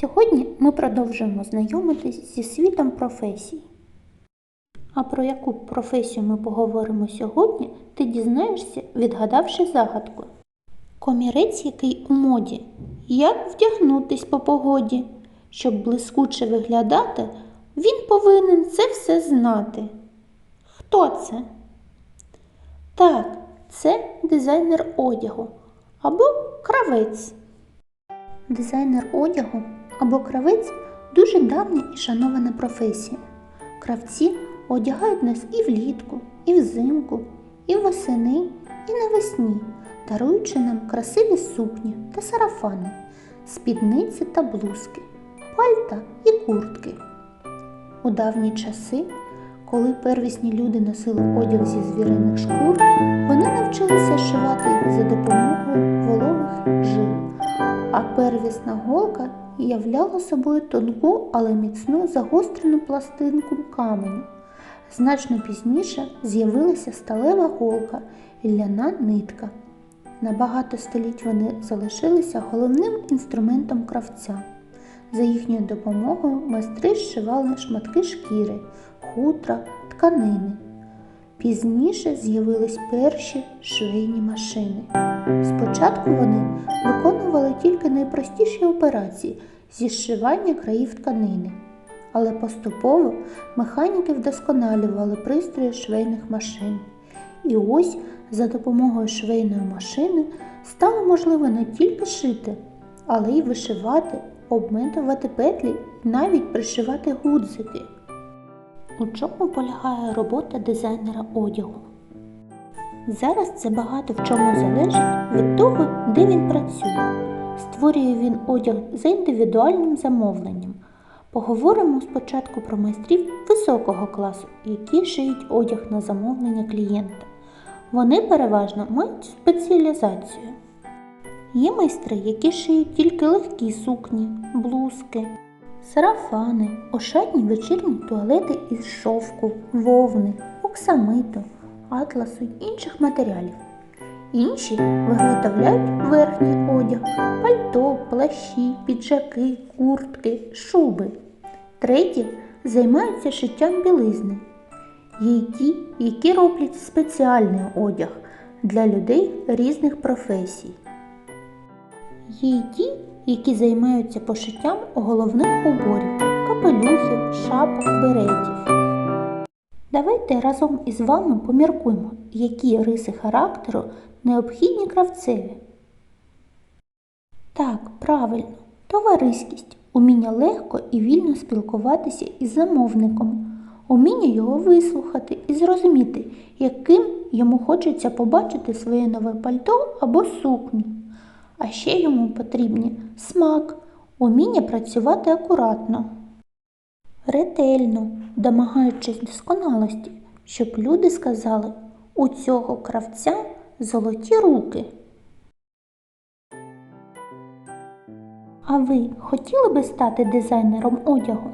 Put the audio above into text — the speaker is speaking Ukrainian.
Сьогодні ми продовжуємо знайомитись зі світом професій. А про яку професію ми поговоримо сьогодні, ти дізнаєшся, відгадавши загадку. Комірець, який у моді, як вдягнутись по погоді. Щоб блискуче виглядати, він повинен це все знати. Хто це? Так, це дизайнер одягу або кравець. Дизайнер одягу або кравець дуже давня і шанована професія. Кравці одягають нас і влітку, і взимку, і восени, і навесні, даруючи нам красиві сукні та сарафани, спідниці та блузки, пальта і куртки. У давні часи, коли первісні люди носили одяг зі звіриних шкур, вони навчилися шивати за допомогою вологих жил, а первісна голка являла собою тонку, але міцну загострену пластинку каменю. Значно пізніше з'явилася сталева голка і ляна нитка. На багато століть вони залишилися головним інструментом кравця. За їхньою допомогою майстри зшивали шматки шкіри, хутра, тканини. Пізніше з'явились перші швейні машини. Спочатку вони виконували тільки найпростіші операції зі зшивання країв тканини, але поступово механіки вдосконалювали пристрої швейних машин. І ось за допомогою швейної машини стало можливо не тільки шити, але й вишивати, обметувати петлі і навіть пришивати гудзики. У чому полягає робота дизайнера одягу? Зараз це багато в чому залежить від того, де він працює. Створює він одяг за індивідуальним замовленням. Поговоримо спочатку про майстрів високого класу, які шиють одяг на замовлення клієнта. Вони переважно мають спеціалізацію. Є майстри, які шиють тільки легкі сукні, блузки, сарафани, ошатні вечірні туалети із шовку, вовни, оксамиту, атласу й інших матеріалів. Інші виготовляють верхній одяг, пальто, плащі, піджаки, куртки, шуби. Треті займаються шиттям білизни. Є й ті, які роблять спеціальний одяг для людей різних професій. Є й ті, які займаються пошиттям головних уборів, капелюхів, шапок, беретів. Давайте разом із вами поміркуємо, які риси характеру необхідні кравцеві. Так, правильно, товариськість, уміння легко і вільно спілкуватися із замовником, уміння його вислухати і зрозуміти, яким йому хочеться побачити своє нове пальто або сукню. А ще йому потрібні смак, уміння працювати акуратно, ретельно, домагаючись досконалості, щоб люди сказали, у цього кравця золоті руки. А ви хотіли би стати дизайнером одягу?